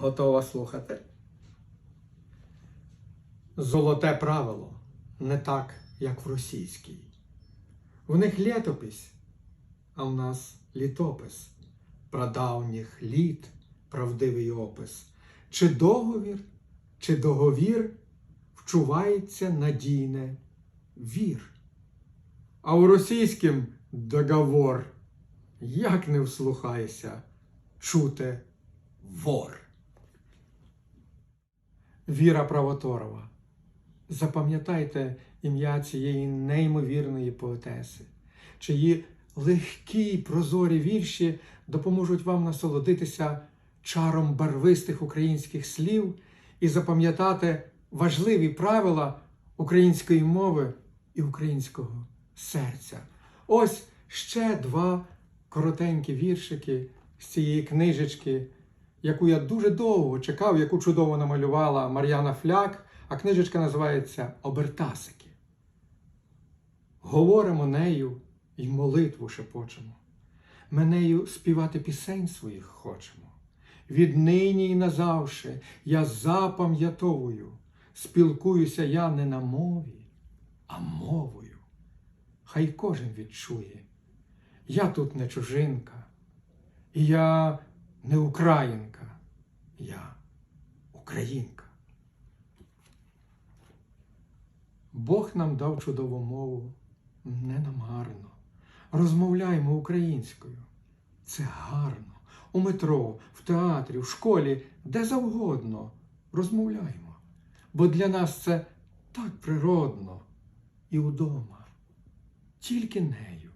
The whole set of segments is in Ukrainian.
Готова слухати? Золоте правило не так, як в російській. В них літопись, а в нас літопис. Прадавніх літ правдивий опис. Чи договір, чи договір вчувається надійне вір. А у російськім договор, як не вслухайся, чуте вор. Віра Правоторова. Запам'ятайте ім'я цієї неймовірної поетеси, чиї легкі й прозорі вірші допоможуть вам насолодитися чаром барвистих українських слів і запам'ятати важливі правила української мови і українського серця. Ось ще два коротенькі віршики з цієї книжечки, яку я дуже довго чекав, яку чудово намалювала Мар'яна Фляк, а книжечка називається Обертасики. Говоримо нею і молитву шепочемо. Ми нею співати пісень своїх хочемо. Віднині і назавше я запам'ятовую, спілкуюся я не на мові, а мовою. Хай кожен відчує. Я тут не чужинка, і я не українка, я українка. Бог нам дав чудову мову, не нам гарно. Розмовляємо українською. Це гарно. У метро, в театрі, в школі, де завгодно розмовляємо. Бо для нас це так природно і удома. Тільки нею,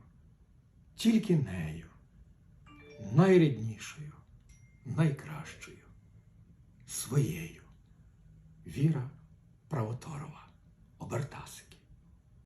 тільки нею, найріднішою, найкращою, своєю. Віра Правоторова, Обертасики.